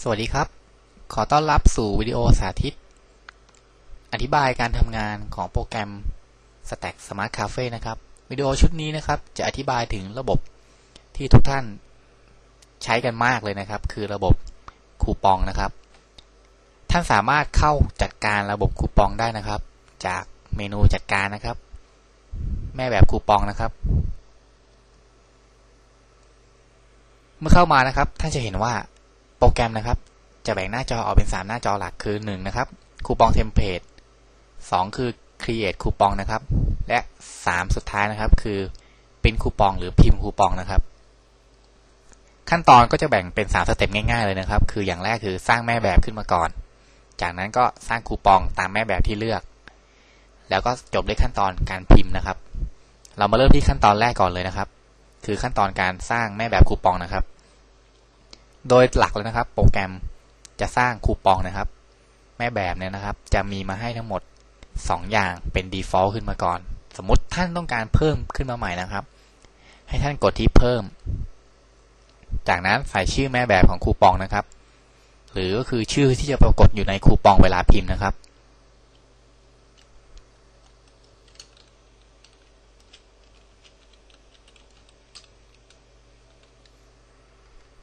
สวัสดีครับ ขอต้อนรับสู่วิดีโอสาธิต อธิบายการทำงานของโปรแกรม Stack Smart Cafe นะครับ วิดีโอชุดนี้นะครับ จะอธิบายถึงระบบที่ทุกท่านใช้กันมากเลยนะครับ คือระบบคูปองนะครับ ท่านสามารถเข้าจัดการระบบคูปองได้นะครับ จากเมนูจัดการนะครับ แม่แบบคูปองนะครับ เมื่อเข้ามานะครับ ท่านจะเห็นว่า โปรแกรมนะครับ จะแบ่งหน้าจอออกเป็น 3 หน้าจอหลักคือ 1 นะครับ คูปองเทมเพลต2คือ create คูปองนะครับ และ 3 สุดท้ายนะครับ คือปริ้นคูปองหรือพิมพ์คูปองนะครับ ขั้นตอนก็จะแบ่งเป็น 3 สเต็ปง่ายๆเลยนะครับ คืออย่างแรกคือสร้างแม่แบบขึ้นมาก่อน จากนั้นก็สร้างคูปองตามแม่แบบที่เลือก แล้วก็จบด้วยขั้นตอนการพิมพ์นะครับ เรามาเริ่มที่ขั้นตอนแรกก่อนเลยนะครับ คือขั้นตอนการสร้างแม่แบบคูปองนะครับ โดยหลักเลยนะครับ โปรแกรมจะสร้างคูปองนะครับ แม่แบบเนี่ยนะครับ จะมีมาให้ทั้งหมด 2 อย่างเป็น default ขึ้นมาก่อน สมมติท่านต้องการเพิ่มขึ้นมาใหม่นะครับ ให้ท่านกดที่เพิ่ม จากนั้นใส่ชื่อแม่แบบของคูปองนะครับ หรือก็คือชื่อที่จะปรากฏอยู่ในคูปองเวลาพิมพ์นะครับ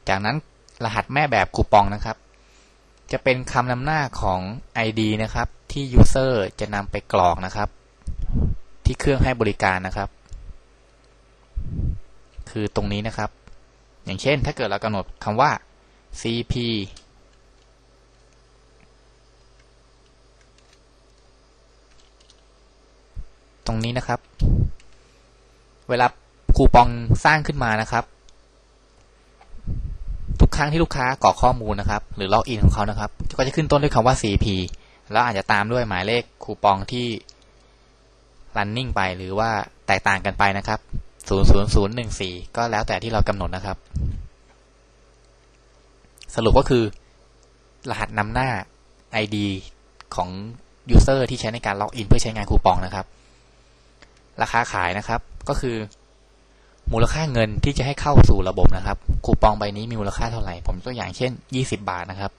จากนั้น รหัสแม่แบบคูปองนะครับ จะเป็นคำนำหน้าของ ID นะครับ ที่ User จะนำไปกรอกนะครับ ที่เครื่องให้บริการนะครับ คือตรงนี้นะครับ อย่างเช่น ถ้าเกิดเรากำหนดคำว่า CP ตรงนี้นะครับ เวลาคูปองสร้างขึ้นมานะครับ รั้งที่ลูกค้ากรอกข้อมูลนะครับ หรือล็อกอินของเขานะครับ ก็จะขึ้นต้นด้วยคำว่า CP แล้วอาจจะตามด้วยหมายเลขคูปองที่ running ไปหรือว่าแตกต่างกันไปนะครับ 00014 ก็แล้วแต่ที่เรากำหนดนะครับ สรุปก็คือ รหัสนำหน้า ID ของ User ที่ใช้ในการล็อกอินเพื่อใช้งานคูปองนะครับ ราคาขายนะครับ ก็คือ มูลค่าเงินที่จะให้เข้าสู่ระบบนะครับ คูปองใบนี้มีมูลค่าเท่าไหร่ ผมตัวอย่างเช่น 20 บาทนะครับ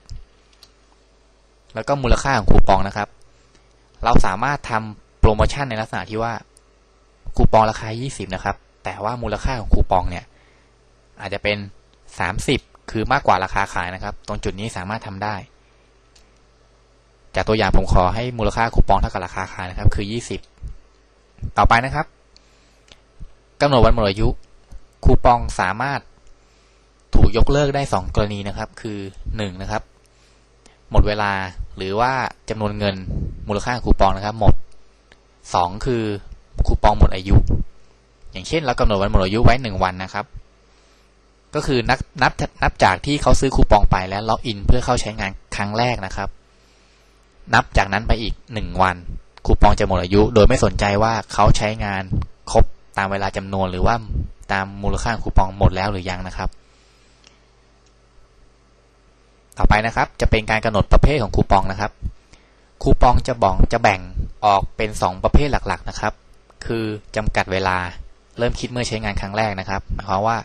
แล้วก็มูลค่าของคูปองนะครับ เราสามารถทำโปรโมชั่นในลักษณะที่ว่าคูปองราคา 20 นะครับ แต่ว่ามูลค่าของคูปองเนี่ย อาจจะเป็น 30 คือมากกว่าราคาขายนะครับ ตรงจุดนี้สามารถทำได้ จากตัวอย่างผมขอให้มูลค่าคูปองเท่ากับราคาขายนะครับ คือ 20 ต่อไปนะครับ กำหนดวันหมดอายุ คูปองสามารถถูกยกเลิกได้ 2 กรณีนะครับ คือ 1 นะครับ หมดเวลาหรือว่าจำนวนเงินมูลค่าคูปองนะครับ หมด 2 คือคูปองหมดอายุ อย่างเช่น เรากำหนดวันหมดอายุไว้ 1 วันนะครับ ก็คือนับนับนับจากที่เขาซื้อคูปองไปแล้วล็อกอินเพื่อเข้าใช้งานครั้งแรกนะครับ นับจากนั้นไปอีก 1 วัน คูปองจะหมดอายุ โดยไม่สนใจว่าเขาใช้งานครบ ตามเวลาจำนวนหรือว่าตามมูลค่าคูปองหมดแล้วหรือยังนะครับ ต่อไปนะครับจะเป็นการกำหนดประเภทของคูปองนะครับ คูปองจะบอกจะแบ่งออกเป็น 2 ประเภทหลักๆนะครับ คือจำกัดเวลาเริ่มคิดเมื่อใช้งานครั้งแรกนะครับหมายความว่า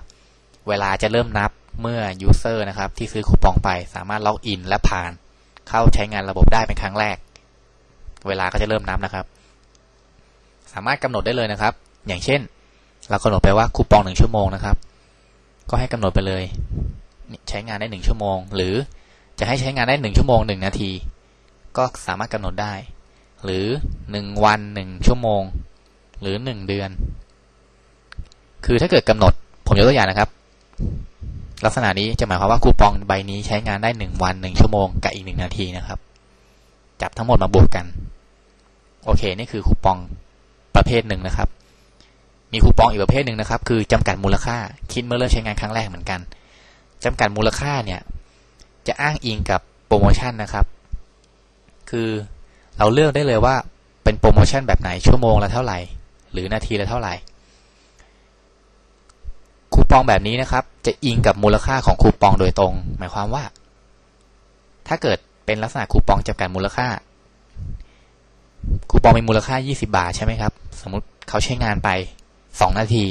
เวลาจะเริ่มนับเมื่อ user นะครับ ที่ซื้อคูปองไปสามารถล็อกอินและผ่าน เข้าใช้งานระบบได้เป็นครั้งแรก เวลาก็จะเริ่มนับนะครับ สามารถกำหนดได้เลยนะครับ อย่างเช่น เรากำหนดไปว่าคูปองหนึ่งชั่วโมงนะครับ ก็ให้กำหนดไปเลยใช้งานได้หนึ่งชั่วโมง หรือจะให้ใช้งานได้หนึ่งชั่วโมงหนึ่งนาที ก็สามารถกำหนดได้ หรือหนึ่งวันหนึ่งชั่วโมง หรือหนึ่งเดือน คือถ้าเกิดกำหนดผมยกตัวอย่างนะครับ ลักษณะนี้จะหมายความว่าคูปองใบนี้ใช้งานได้หนึ่งวันหนึ่งชั่วโมงกับอีกหนึ่งนาทีนะครับ จับทั้งหมดมาบวกกัน โอเค นี่คือคูปองประเภทหนึ่งนะครับ มีคูปองอีกประเภทหนึ่งนะครับ คือจำกัดมูลค่า คิดเมื่อเริ่มใช้งานครั้งแรกเหมือนกันจำกัดมูลค่าเนี่ย จะอ้างอิงกับโปรโมชั่นนะครับ คือเราเลือกได้เลยว่าเป็นโปรโมชั่นแบบไหนชั่วโมงละเท่าไหร่ หรือนาทีละเท่าไหร่ คูปองแบบนี้นะครับ จะอิงกับมูลค่าของคูปองโดยตรง หมายความว่า ถ้าเกิดเป็นลักษณะคูปองจำกัดมูลค่าคูปองมีมูลค่า 20 บาทใช่ไหมครับ สมมติเขาใช้งานไป 2นาที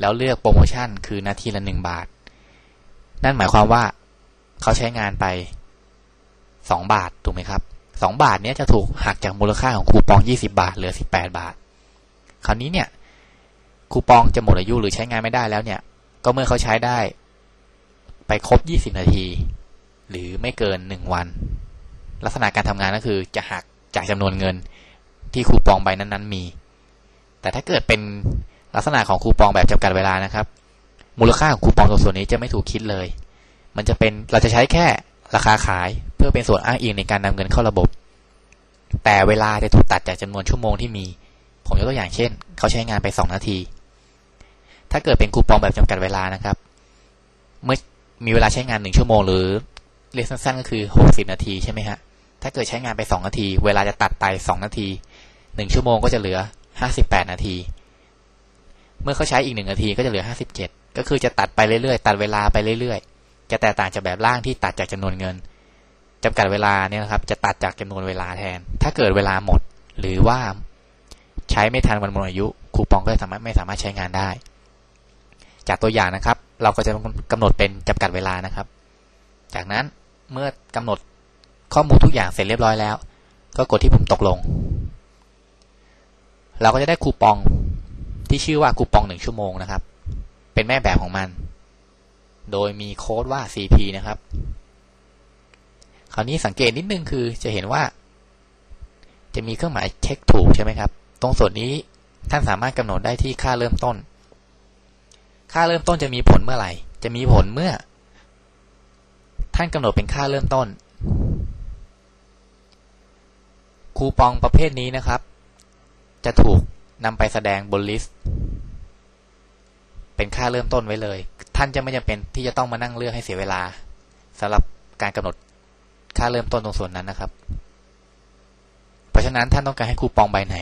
แล้วเลือกโปรโมชั่นคือนาทีละ1บาท นั่นหมายความว่าเขาใช้งานไปสองบาทถูกไหมครับสองบาทเนี้ยจะถูกหักจากมูลค่าของคูปองยี่สิบาท เหลือสิบแปดบาท คราวนี้เนี่ย คูปองจะหมดอายุหรือใช้งานไม่ได้แล้วเนี่ย ก็เมื่อเขาใช้ได้ ไปครบยี่สิบนาที หรือไม่เกินหนึ่งวัน ลักษณะการทำงานก็คือจะหักจากจำนวนเงินที่คูปองใบนั้นๆมี แต่ถ้าเกิดเป็น ลักษณะของคูปองแบบจำกัดเวลานะครับ มูลค่าของคูปองตัวส่วนนี้จะไม่ถูกคิดเลย มันจะเป็นเราจะใช้แค่ราคาขายเพื่อเป็นส่วนอ้างอิงในการนำเงินเข้าระบบ แต่เวลาจะถูกตัดจากจำนวนชั่วโมงที่มี ผมยกตัวอย่างเช่น เขาใช้งานไป 2 นาที ถ้าเกิดเป็นคูปองแบบจำกัดเวลานะครับ เมื่อมีเวลาใช้งาน1ชั่วโมง หรือเรียกสั้นๆ ก็คือ 60 นาทีใช่ไหมฮะถ้าเกิดใช้งานไป 2 นาที เวลาจะตัดไป 2 นาที 1 ชั่วโมงก็จะเหลือ 58 นาที เมื่อเขาใช้อีก1นาทีก็จะเหลือ57ก็คือจะตัดไปเรื่อยๆ ตัดเวลาไปเรื่อยๆ จะแตกต่างจากแบบล่างที่ตัดจากจำนวนเงินจำกัดเวลาเนี่ยนะครับ จะตัดจากจำนวนเวลาแทน ถ้าเกิดเวลาหมด หรือว่าใช้ไม่ทันวันหมดอายุ คูปองก็สามารถไม่สามารถใช้งานได้ จากตัวอย่างนะครับ เราก็จะกำหนดเป็นจำกัดเวลานะครับ จากนั้นเมื่อกำหนดข้อมูลทุกอย่างเสร็จเรียบร้อยแล้ว ก็กดที่ปุ่มตกลง เราก็จะได้คูปอง ที่ชื่อว่าคูปองหนึ่งชั่วโมงนะครับ เป็นแม่แบบของมัน โดยมีโค้ดว่า cp นะครับ คราวนี้สังเกตนิดนึงคือจะเห็นว่า จะมีเครื่องหมายเช็คถูกใช่ไหมครับ ตรงส่วนนี้ท่านสามารถกำหนดได้ที่ค่าเริ่มต้น ค่าเริ่มต้นจะมีผลเมื่อไหร่ จะมีผลเมื่อ ท่านกำหนดเป็นค่าเริ่มต้น คูปองประเภทนี้นะครับ จะถูก นำไปแสดงบนลิสต์ เป็นค่าเริ่มต้นไว้เลย ท่านจะไม่จำเป็นที่จะต้องมานั่งเลือกให้เสียเวลาสำหรับการกำหนดค่าเริ่มต้นตรงส่วนนั้นนะครับ เพราะฉะนั้นท่านต้องการให้คูปองใบไหน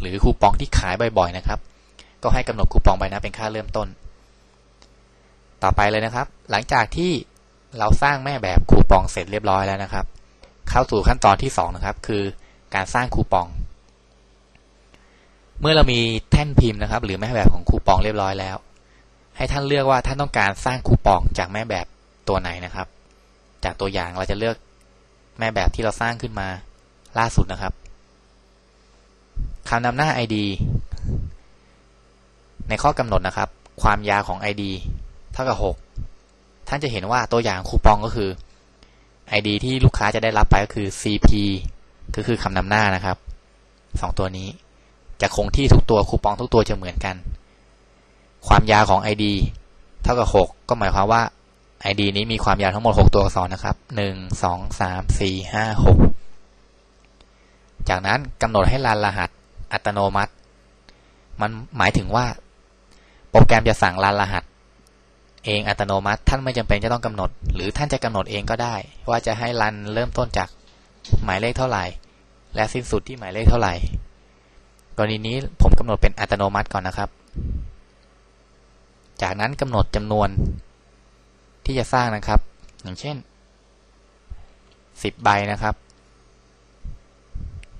หรือคูปองที่ขายบ่อยๆนะครับ ก็ให้กำหนดคูปองใบนั้นเป็นค่าเริ่มต้น ต่อไปเลยนะครับ หลังจากที่เราสร้างแม่แบบคูปองเสร็จเรียบร้อยแล้วนะครับ เข้าสู่ขั้นตอนที่2นะครับ คือการสร้างคูปอง เมื่อเรามีแท่นพิมพ์นะครับ หรือแม่แบบของคูปองเรียบร้อยแล้ว ให้ท่านเลือกว่าท่านต้องการสร้างคูปองจากแม่แบบตัวไหนนะครับ จากตัวอย่างเราจะเลือกแม่แบบที่เราสร้างขึ้นมาล่าสุดนะครับคำนำหน้า ID ในข้อกำหนดนะครับ ความยาวของ ID เท่ากับ 6 ท่านจะเห็นว่าตัวอย่างคูปองก็คือ ID ที่ลูกค้าจะได้รับไปก็คือ CP ก็คือคำนำหน้านะครับสองตัวนี้ จะคงที่ทุกตัวคูปองทุกตัวจะเหมือนกัน ความยาวของ ID เท่ากับ 6 ก็หมายความว่า ID นี้มีความยาวทั้งหมด 6 ตัวอักษรนะครับ 1 2 3 4 5 6 จากนั้นกำหนดให้รันรหัสอัตโนมัติ มันหมายถึงว่า โปรแกรมจะสั่งรันรหัส เองอัตโนมัติ ท่านไม่จำเป็นจะต้องกำหนด หรือท่านจะกำหนดเองก็ได้ ว่าจะให้รันเริ่มต้นจากหมายเลขเท่าไหร่ และสิ้นสุดที่หมายเลขเท่าไหร่ รณีนี้ผมกำหนดเป็นอัตโนมัติก่อนนะครับ จากนั้นกำหนดจำนวนที่จะสร้างนะครับ อย่างเช่น 10 ใบนะครับ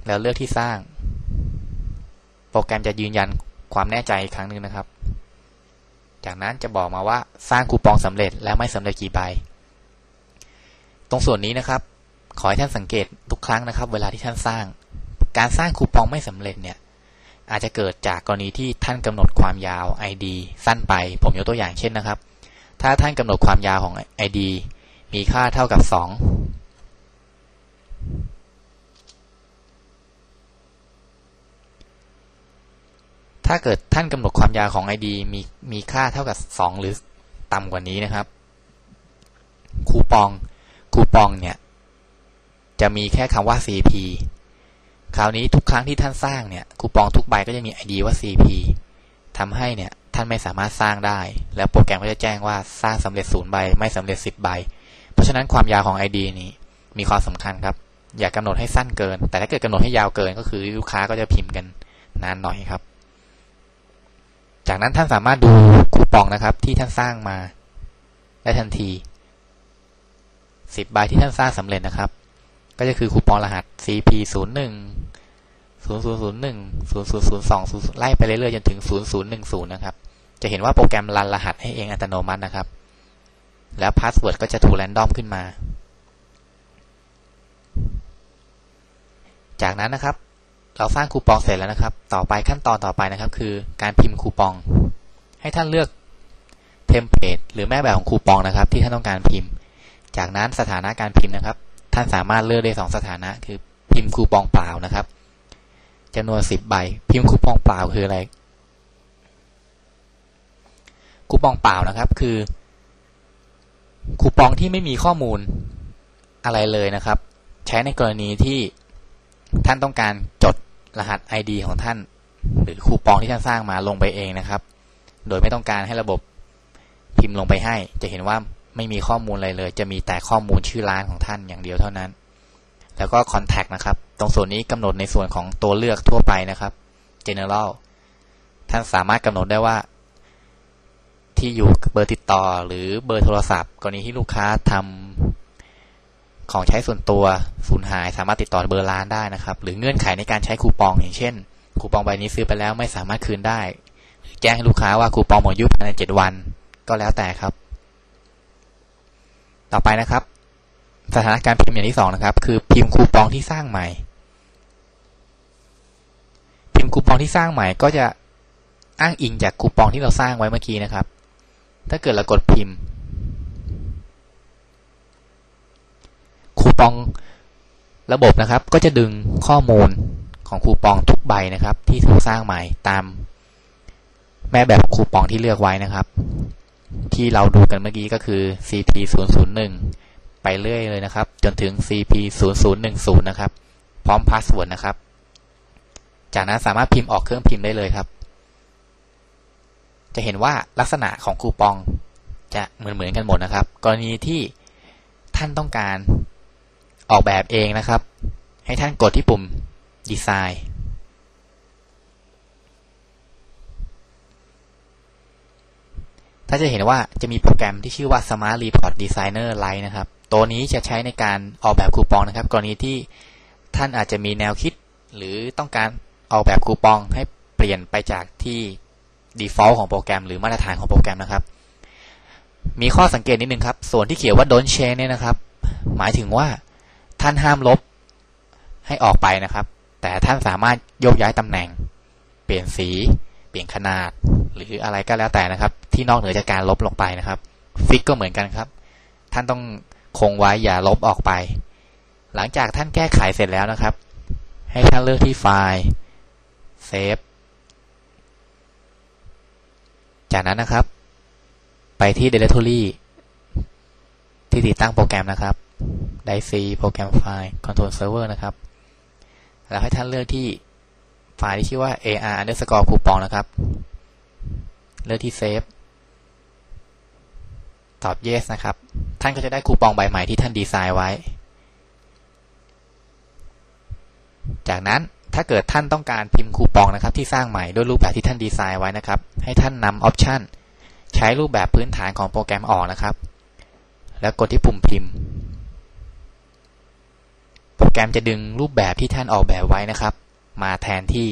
แล้วเลือกที่สร้าง โปรแกรมจะยืนยันความแน่ใจอีกครั้งหนึ่งนะครับ จากนั้นจะบอกมาว่าสร้างคูปองสำเร็จแล้วไม่สำเร็จกี่ใบ ตรงส่วนนี้นะครับ ขอให้ท่านสังเกตทุกครั้งนะครับ เวลาที่ท่านสร้าง การสร้างคูปองไม่สำเร็จเนี่ย อาจจะเกิดจากกรณีที่ท่านกำหนดความยาว ID สั้นไป ผมยกตัวอย่างเช่นนะครับ ถ้าท่านกำหนดความยาวของ ID มีค่าเท่ากับ 2 ถ้าเกิดท่านกำหนดความยาวของ ID มีมีค่าเท่ากับ 2 หรือต่ำกว่านี้นะครับ คูปองคูปองเนี่ยจะมีแค่คำว่า CP คราวนี้ทุกครั้งที่ท่านสร้างเนี่ยคูปองทุกใบก็จะมี ID ว่า CP ทำให้เนี่ยท่านไม่สามารถสร้างได้ แล้วโปรแกรมก็จะแจ้งว่าสร้างสำเร็จศูนย์ใบ ไม่สำเร็จสิบใบ เพราะฉะนั้นความยาวของ ID นี้มีความสำคัญครับ อย่ากำหนดให้สั้นเกิน แต่ถ้าเกิดกำหนดให้ยาวเกินก็คือลูกค้าก็จะพิมพ์กันนานหน่อยครับ จากนั้นท่านสามารถดูคูปองนะครับ ที่ท่านสร้างมาได้ทันทีสิบใบที่ท่านสร้างสำเร็จนะครับ ก็จะคือคูปองรหัส CP 0 1 0 0 0 1 0 0 0 2 0ไล่ไปเรื่อยๆจนถึง0010นะครับ จะเห็นว่าโปรแกรมรันรหัสให้เองอัตโนมัตินะครับ แล้วพาสเวิร์ดก็จะถูกแรนดอมขึ้นมา จากนั้นนะครับ เราสร้างคูปองเสร็จแล้วนะครับ ต่อไปขั้นตอนต่อไปนะครับ คือการพิมพ์คูปอง ให้ท่านเลือกเทมเพลตหรือแม่แบบของคูปองนะครับ ที่ท่านต้องการพิมพ์ จากนั้นสถานะการพิมพ์นะครับ ท่านสามารถเลือกได้สองสถานะคือพิมพ์คูปองเปล่านะครับ จำนวนสิบใบ พิมพ์คูปองเปล่าคืออะไร คูปองเปล่านะครับ คือ คูปองที่ไม่มีข้อมูลอะไรเลยนะครับ ใช้ในกรณีที่ท่านต้องการจดรหัส ID ของท่าน หรือคูปองที่ท่านสร้างมาลงไปเองนะครับ โดยไม่ต้องการให้ระบบพิมพ์ลงไปให้ จะเห็นว่าไม่มีข้อมูลอะไรเลย จะมีแต่ข้อมูลชื่อร้านของท่านอย่างเดียวเท่านั้น แล้วก็ contact นะครับ ตรงส่วนนี้กำหนดในส่วนของตัวเลือกทั่วไปนะครับ general ท่านสามารถกำหนดได้ว่า ที่อยู่เบอร์ติดต่อ หรือเบอร์โทรศัพท์ กรณีที่ลูกค้าทำของใช้ส่วนตัวสูญหาย สามารถติดต่อเบอร์ร้านได้นะครับ หรือเงื่อนไขในการใช้คูปอง อย่างเช่น คูปองใบนี้ซื้อไปแล้วไม่สามารถคืนได้ แจ้งให้ลูกค้าว่าคูปองหมดอายุภายใน7วัน ก็แล้วแต่ครับ ต่อไปนะครับ สถานการณ์พิมพ์อย่างที่สองนะครับ คือพิมพ์คูปองที่สร้างใหม่ คูปองที่สร้างใหม่ก็จะอ้างอิงจากคูปองที่เราสร้างไว้เมื่อกี้นะครับ ถ้าเกิดเรากดพิมพ์ คูปองระบบนะครับ ก็จะดึงข้อมูลของคูปองทุกใบนะครับ ที่ถูกสร้างใหม่ตามแม่แบบคูปองที่เลือกไว้นะครับ ที่เราดูกันเมื่อกี้ก็คือ CP 0 0 1ไปเรื่อยเลยนะครับ จนถึง CP 0 0 1 0นะครับ พร้อมพาสเวิร์ดนะครับ จากนั้นสามารถพิมพ์ออกเครื่องพิมพ์ได้เลยครับ จะเห็นว่าลักษณะของคูปองจะเหมือนเหมือนกันหมดนะครับ กรณีที่ท่านต้องการออกแบบเองนะครับ ให้ท่านกดที่ปุ่มดีไซน์ถ้าจะเห็นว่าจะมีโปรแกรมที่ชื่อว่า Smart Report Designer Lite นะครับ ตัวนี้จะใช้ในการออกแบบคูปองนะครับ กรณีที่ท่านอาจจะมีแนวคิดหรือต้องการ ออกแบบคูปองให้เปลี่ยนไปจากที่ default ของโปรแกรม หรือมาตรฐานของโปรแกรมนะครับ มีข้อสังเกตนิดนึงครับ ส่วนที่เขียนว่า don't change เนี่ยนะครับ หมายถึงว่าท่านห้ามลบให้ออกไปนะครับ แต่ท่านสามารถโยกย้ายตำแหน่ง เปลี่ยนสี เปลี่ยนขนาด หรืออะไรก็แล้วแต่นะครับ ที่นอกเหนือจากการลบลงไปนะครับฟิกก็เหมือนกันครับ ท่านต้องคงไว้อย่าลบออกไป หลังจากท่านแก้ไขเสร็จแล้วนะครับ ให้ท่านเลือกที่ไฟล์ เซฟ จากนั้นนะครับ ไปที่ Directory ที่ติดตั้งโปรแกรมนะครับได้ C โปรแกรมไฟล์ Control Server นะครับ แล้วให้ท่านเลือกที่ไฟล์ที่ชื่อว่า ar underscore coupon นะครับ เลือกที่ Save ตอบ yes นะครับ ท่านก็จะได้คูปองใบใหม่ที่ท่านดีไซน์ไว้ จากนั้น ถ้าเกิดท่านต้องการพิมพ์คูปองนะครับ ที่สร้างใหม่ด้วยรูปแบบที่ท่านดีไซน์ไว้นะครับ ให้ท่านนำออปชันใช้รูปแบบพื้นฐานของโปรแกรมออกนะครับ แล้วกดที่ปุ่มพิมพ์ โปรแกรมจะดึงรูปแบบที่ท่านออกแบบไว้นะครับ มาแทนที่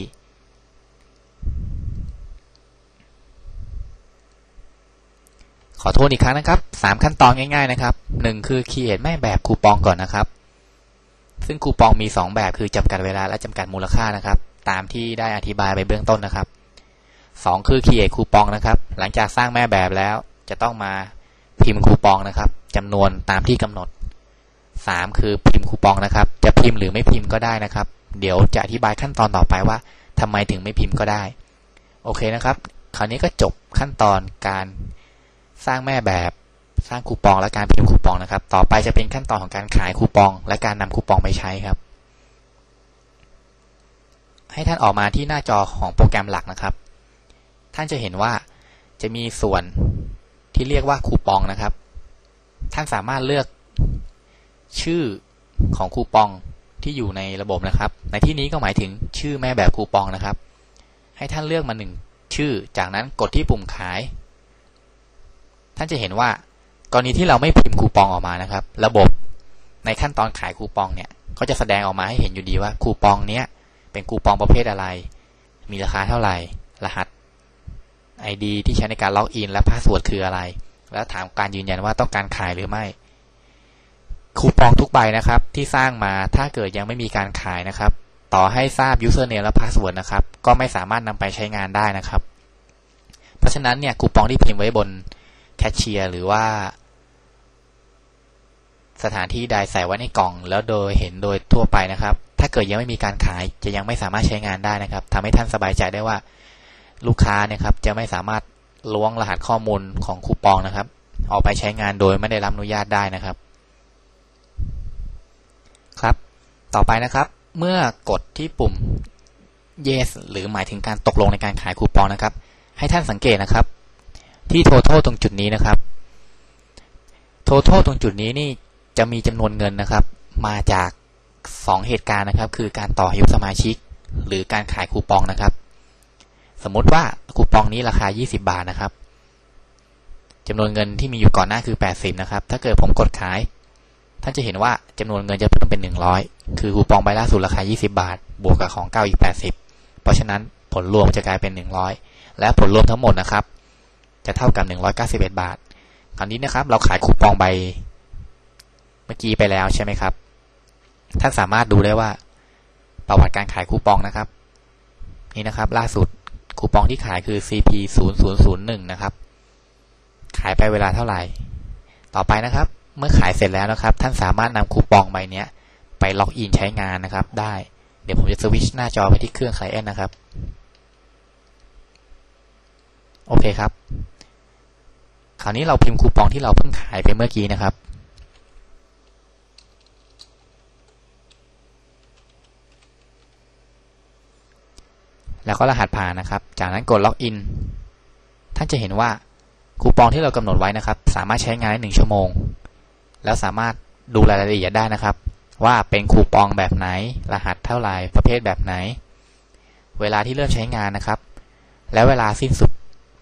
ขอโทษอีกครั้งนะครับสามขั้นตอนง่าย ๆ นะครับหนึ่งคือ create แม่แบบคูปองก่อนนะครับ ซึ่งคูปองมีสองแบบคือจำกัดเวลาและจำกัดมูลค่านะครับ ตามที่ได้อธิบายไปเบื้องต้นนะครับสองคือ create คูปองนะครับ หลังจากสร้างแม่แบบแล้ว จะต้องมาพิมพ์คูปองนะครับจำนวนตามที่กำหนดสามคือพิมพ์คูปองนะครับ จะพิมพ์หรือไม่พิมพ์ก็ได้นะครับ เดี๋ยวจะอธิบายขั้นตอนต่อไปว่าทำไมถึงไม่พิมพ์ก็ได้ โอเคนะครับ คราวนี้ก็จบขั้นตอนการสร้างแม่แบบ สร้างคูปองและการพิมพ์คูปองนะครับ ต่อไปจะเป็นขั้นตอนของการขายคูปอง และการนำคูปองไปใช้ครับ ให้ท่านออกมาที่หน้าจอของโปรแกรมหลักนะครับ ท่านจะเห็นว่าจะมีส่วนที่เรียกว่าคูปองนะครับ ท่านสามารถเลือกชื่อของคูปองที่อยู่ในระบบนะครับ ในที่นี้ก็หมายถึงชื่อแม่แบบคูปองนะครับ ให้ท่านเลือกมาหนึ่งชื่อ จากนั้นกดที่ปุ่มขาย ท่านจะเห็นว่า กรณีที่เราไม่พิมพ์คูปองออกมานะครับ ระบบในขั้นตอนขายคูปองเนี่ยก็จะแสดงออกมาให้เห็นอยู่ดีว่าคูปองเนี้ยเป็นคูปองประเภทอะไร มีราคาเท่าไหร่ รหัส ID ที่ใช้ในการล็อกอิน และพาสเวิร์ดคืออะไร แล้วถามการยืนยันว่าต้องการขายหรือไม่ คูปองทุกใบนะครับ ที่สร้างมาถ้าเกิดยังไม่มีการขายนะครับ ต่อให้ทราบ username และ password นะครับ ก็ไม่สามารถนำไปใช้งานได้นะครับ เพราะฉะนั้นเนี่ยคูปองที่พิมพ์ไว้บนแคชเชียร์หรือว่า สถานที่ใดใส่ไว้ในกล่อง แล้วโดยเห็นโดยทั่วไปนะครับ ถ้าเกิดยังไม่มีการขายจะยังไม่สามารถใช้งานได้นะครับทำให้ท่านสบายใจได้ว่า ลูกค้าเนี่ยครับจะไม่สามารถล้วงรหัสข้อมูลของคูปองนะครับ ออกไปใช้งานโดยไม่ได้รับอนุญาตได้นะครับ ครับ ต่อไปนะครับ เมื่อกดที่ปุ่ม yes หรือหมายถึงการตกลงในการขายคูปองนะครับ ให้ท่านสังเกตนะครับ ที่ total ตรงจุดนี้นะครับ total ตรงจุดนี้นี่ จะมีจำนวนเงินนะครับ มาจาก 2 เหตุการณ์นะครับ คือการต่ออายุสมาชิก หรือการขายคูปองนะครับ สมมติว่าคูปองนี้ราคา 20 บาทนะครับจำนวนเงินที่มีอยู่ก่อนหน้าคือ 80 นะครับ ถ้าเกิดผมกดขาย ท่านจะเห็นว่าจำนวนเงินจะเพิ่มเป็น 100 คือคูปองใบล่าสุดราคา 20 บาท บวกกับของเก่าอีก 80 เพราะฉะนั้นผลรวมจะกลายเป็น 100 และผลรวมทั้งหมดนะครับ จะเท่ากับ 191 บาท คราวนี้นะครับ เราขายคูปองใบ เมื่อกี้ไปแล้วใช่ไหมครับ ท่านสามารถดูได้ว่าประวัติการขายคูปองนะครับ นี่นะครับ ล่าสุดคูปองที่ขายคือ CP 0001นะครับ ขายไปเวลาเท่าไหร่ ต่อไปนะครับ เมื่อขายเสร็จแล้วนะครับ ท่านสามารถนำคูปองใบนี้ไปล็อกอินใช้งานนะครับ ได้ เดี๋ยวผมจะสวิชหน้าจอไปที่เครื่องไคลเอนนะครับ โอเคครับ คราวนี้เราพิมพ์คูปองที่เราเพิ่งขายไปเมื่อกี้นะครับ แล้วก็รหัสผ่านนะครับ จากนั้นกดล็อกอินท่านจะเห็นว่าคูปองที่เรากำหนดไว้นะครับ สามารถใช้งานได้หนึ่งชั่วโมง แล้วสามารถดูรายละเอียดได้นะครับ ว่าเป็นคูปองแบบไหน รหัสเท่าไหร่ประเภทแบบไหน เวลาที่เริ่มใช้งานนะครับ แล้วเวลาสิ้นสุด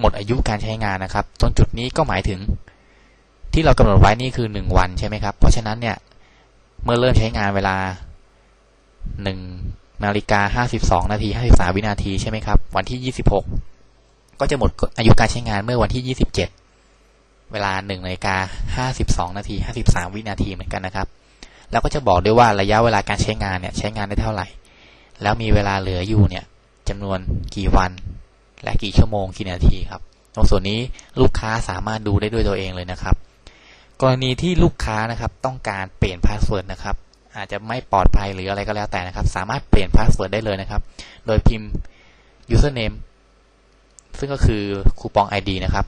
หมดอายุการใช้งานนะครับ ตรงจุดนี้ก็หมายถึง ที่เรากำหนดไว้นี่คือหนึ่งวันใช่ไหมครับ เพราะฉะนั้นเนี่ยเมื่อเริ่มใช้งานเวลาห นาฬิกาห้าสิบสองนาทีห้าสิบสาวินาทีใช่ไหมครับ วันที่ยี่สิบหกก็จะหมดอายุการใช้งานเมื่อวันที่ 27 เวลา1นาฬิกา 52 นาที 53 วินาทีเหมือนกันนะครับ แล้วก็จะบอกด้วยว่าระยะเวลาการใช้งานเนี่ยใช้งานได้เท่าไหร่ แล้วมีเวลาเหลืออยู่เนี่ยจำนวนกี่วัน และกี่ชั่วโมงกี่นาทีครับ ตรงส่วนนี้ลูกค้าสามารถดูได้ด้วยตัวเองเลยนะครับ กรณีที่ลูกค้านะครับต้องการเปลี่ยนพาสเวิร์ดนะครับ อาจจะไม่ปลอดภัยหรืออะไรก็แล้วแต่นะครับ สามารถเปลี่ยนพาสเวิร์ดได้เลยนะครับ โดยพิมพ์ username ซึ่งก็คือคูปอง ID นะครับ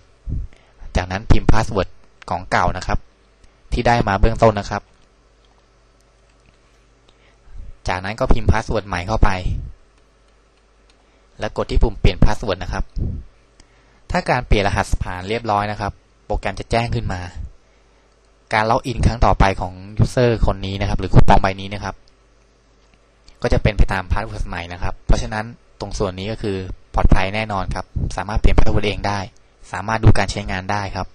จากนั้นพิมพ์พาสเวิร์ดของเก่านะครับ ที่ได้มาเบื้องต้นนะครับ จากนั้นก็พิมพ์พาสเวิร์ดใหม่เข้าไป แล้วกดที่ปุ่มเปลี่ยนพาสเวิร์ดนะครับ ถ้าการเปลี่ยนรหัสผ่านเรียบร้อยนะครับ โปรแกรมจะแจ้งขึ้นมา การล็อกอินครั้งต่อไปของยูเซอร์คนนี้นะครับ หรือคูปองใบนี้นะครับ ก็จะเป็นไปตามพาสเวิร์ดใหม่นะครับ เพราะฉะนั้นตรงส่วนนี้ก็คือปลอดภัยแน่นอนครับ สามารถเปลี่ยนพาสเวิร์ดเองได้ สามารถดูการใช้งานได้ครับ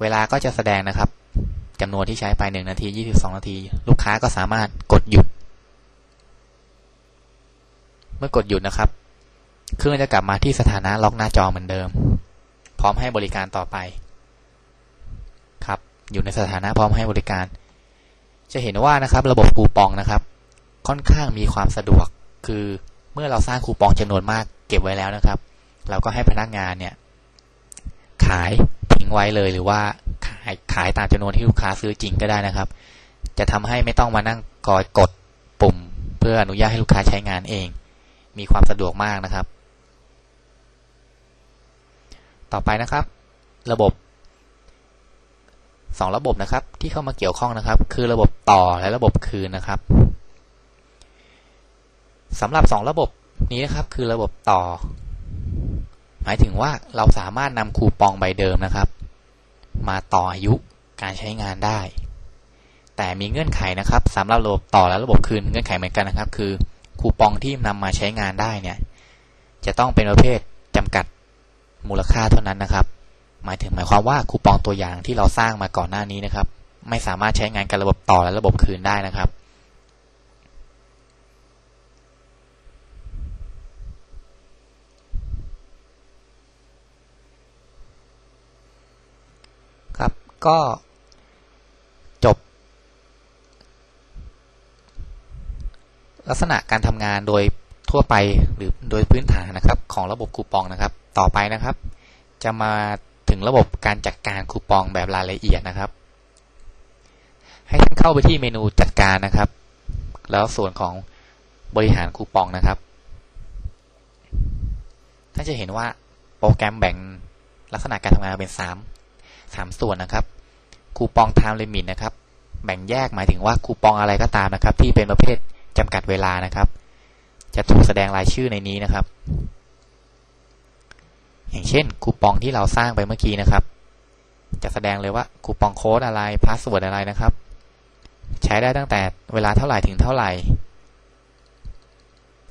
เวลาก็จะแสดงนะครับจำนวนที่ใช้ไปหนึ่งนาทียี่สิบสองนาที ลูกค้าก็สามารถกดหยุด เมื่อกดหยุดนะครับ เครื่องจะกลับมาที่สถานะล็อกหน้าจอเหมือนเดิม พร้อมให้บริการต่อไป อยู่ในสถานะพร้อมให้บริการ จะเห็นว่านะครับระบบคูปองนะครับ ค่อนข้างมีความสะดวก คือเมื่อเราสร้างคูปองจำนวนมากเก็บไว้แล้วนะครับ เราก็ให้พนักงานเนี่ย ขายทิ้งไว้เลยหรือว่าขายขายตามจำนวนที่ลูกค้าซื้อจริงก็ได้นะครับ จะทำให้ไม่ต้องมานั่งกอยกดปุ่ม เพื่ออนุญาตให้ลูกค้าใช้งานเอง มีความสะดวกมากนะครับ ต่อไปนะครับ ระบบ สองระบบนะครับ ที่เข้ามาเกี่ยวข้องนะครับ คือระบบต่อและระบบคืนนะครับสำหรับ 2 ระบบนี้นะครับคือระบบต่อ หมายถึงว่าเราสามารถนำคูปองใบเดิมนะครับ มาต่ออายุการใช้งานได้ แต่มีเงื่อนไขนะครับสำหรับระบบต่อและระบบคืนเงื่อนไขเหมือนกันนะครับ คือคูปองที่นำมาใช้งานได้เนี่ยจะต้องเป็นประเภทจำกัดมูลค่าเท่านั้นนะครับ หมายถึงหมายความว่าคูปองตัวอย่างที่เราสร้างมาก่อนหน้านี้นะครับ ไม่สามารถใช้งานกับระบบต่อและระบบคืนได้นะครับก็จบ ลักษณะการทำงานโดยทั่วไปหรือโดยพื้นฐานนะครับ ของระบบคูปองนะครับ ต่อไปนะครับ จะมา ถึงระบบการจัดการคูปองแบบรายละเอียดนะครับ ให้ท่านเข้าไปที่เมนูจัดการนะครับ แล้วส่วนของบริหารคูปองนะครับ ท่านจะเห็นว่าโปรแกรมแบ่งลักษณะการทำงานเป็น 3 3 ส่วนนะครับ คูปอง time limit นะครับ แบ่งแยกหมายถึงว่าคูปองอะไรก็ตามนะครับ ที่เป็นประเภทจำกัดเวลานะครับ จะถูกแสดงรายชื่อในนี้นะครับ อย่างเช่นคูปองที่เราสร้างไปเมื่อกี้นะครับ จะแสดงเลยว่าคูปองโค้ดอะไรพาสเวิร์ดอะไรนะครับ ใช้ได้ตั้งแต่เวลาเท่าไหร่ถึงเท่าไหร่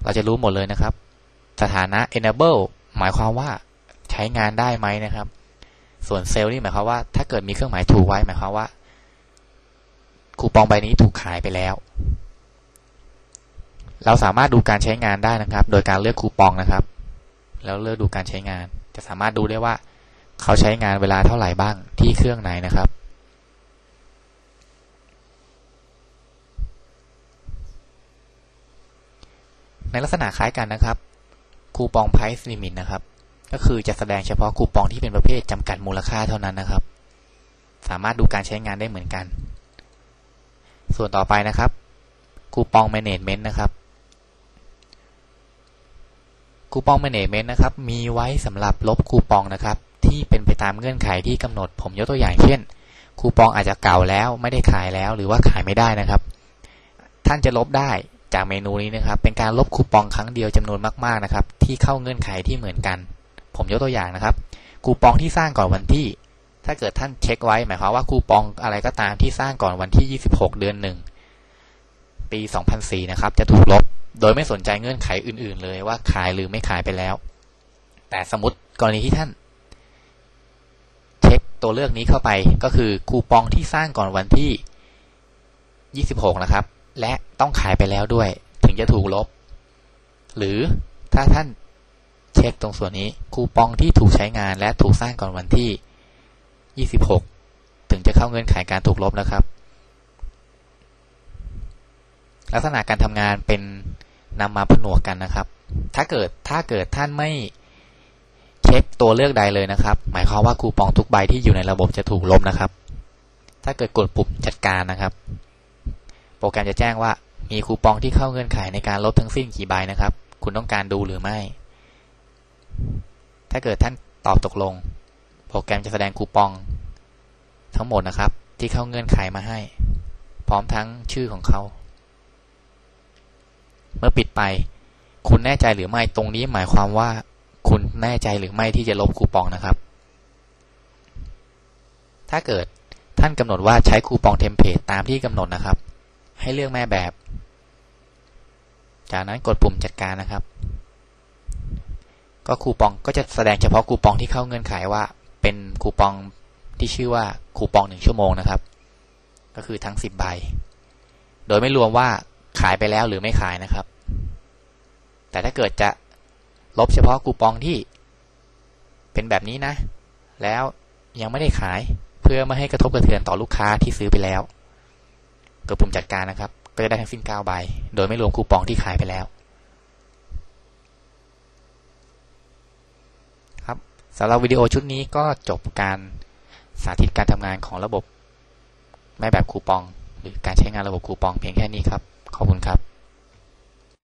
เราจะรู้หมดเลยนะครับ สถานะ enable หมายความว่าใช้งานได้ไหมนะครับ ส่วนเซลล์นี่หมายความว่า ถ้าเกิดมีเครื่องหมายถูกไว้หมายความว่าคูปองใบนี้ถูกขายไปแล้ว เราสามารถดูการใช้งานได้นะครับ โดยการเลือกคูปองนะครับ แล้วเลือกดูการใช้งาน จะสามารถดูได้ว่า เขาใช้งานเวลาเท่าไหร่บ้างที่เครื่องไหนนะครับ ในลักษณะคล้ายกันนะครับ คูปอง price limit นะครับ ก็คือจะแสดงเฉพาะคูปองที่เป็นประเภทจำกัดมูลค่าเท่านั้นนะครับ สามารถดูการใช้งานได้เหมือนกัน ส่วนต่อไปนะครับ คูปอง management นะครับ คูปอง management นะครับ มีไว้สำหรับลบคูปองนะครับ ที่เป็นไปตามเงื่อนไขที่กำหนด ผมยกตัวอย่างเช่น คูปองอาจจะเก่าแล้วไม่ได้ขายแล้ว หรือว่าขายไม่ได้นะครับ ท่านจะลบได้จากเมนูนี้นะครับ เป็นการลบคูปองครั้งเดียวจำนวนมากๆนะครับ ที่เข้าเงื่อนไขที่เหมือนกัน ผมยกตัวอย่างนะครับ คูปองที่สร้างก่อนวันที่ ถ้าเกิดท่านเช็คไว้ หมายความว่าคูปองอะไรก็ตามที่สร้างก่อนวันที่ 26 เดือนหนึ่งปี 2004 นะครับ จะถูกลบ โดยไม่สนใจเงื่อนไขอื่น ๆ เลยว่าขายหรือไม่ขายไปแล้ว แต่สมมติกรณีที่ท่าน เช็คตัวเลือกนี้เข้าไปก็คือคูปองที่สร้างก่อนวันที่ 26 นะครับ และต้องขายไปแล้วด้วย ถึงจะถูกลบ หรือถ้าท่านเช็คตรงส่วนนี้คูปองที่ถูกใช้งานและถูกสร้างก่อนวันที่ 26 ถึงจะเข้าเงื่อนไขการถูกลบนะครับ ลักษณะการทำงานเป็น นำมาผนวกกันนะครับ ถ้าเกิดถ้าเกิดท่านไม่เช็คตัวเลือกใดเลยนะครับ หมายความว่าคูปองทุกใบที่อยู่ในระบบจะถูกลบนะครับ ถ้าเกิดกดปุ่มจัดการนะครับ โปรแกรมจะแจ้งว่ามีคูปองที่เข้าเงื่อนไขในการลบทั้งสิ้นกี่ใบนะครับ คุณต้องการดูหรือไม่ ถ้าเกิดท่านตอบตกลง โปรแกรมจะแสดงคูปอง ทั้งหมดนะครับ ที่เข้าเงื่อนไขมาให้ พร้อมทั้งชื่อของเขา มื่อปิดไป คุณแน่ใจหรือไม่ตรงนี้หมายความว่า คุณแน่ใจหรือไม่ที่จะลบคูปองนะครับ ถ้าเกิดท่านกำหนดว่าใช้คูปองเทมเพลตตามที่กำหนดนะครับ ให้เลือกแม่แบบ จากนั้นกดปุ่มจัดการนะครับ ก็คูปองก็จะแสดงเฉพาะคูปองที่เข้าเงื่อนไขว่า เป็นคูปองที่ชื่อว่าคูปองหนึ่งชั่วโมงนะครับ ก็คือทั้งสิบใบ โดยไม่รวมว่าขายไปแล้วหรือไม่ขายนะครับ แต่ถ้าเกิดจะลบเฉพาะคูปองที่เป็นแบบนี้นะ แล้วยังไม่ได้ขายเพื่อไม่ให้กระทบกระเทือนต่อลูกค้าที่ซื้อไปแล้วกดปุ่มจัดการนะครับ ก็จะได้ทั้งสิ้น9ใบโดยไม่รวมคูปองที่ขายไปแล้วครับสำหรับวิดีโอชุดนี้ก็จบการสาธิตการทำงานของระบบแม่แบบคูปอง หรือการใช้งานระบบคูปองเพียงแค่นี้ครับ ขอบคุณครับ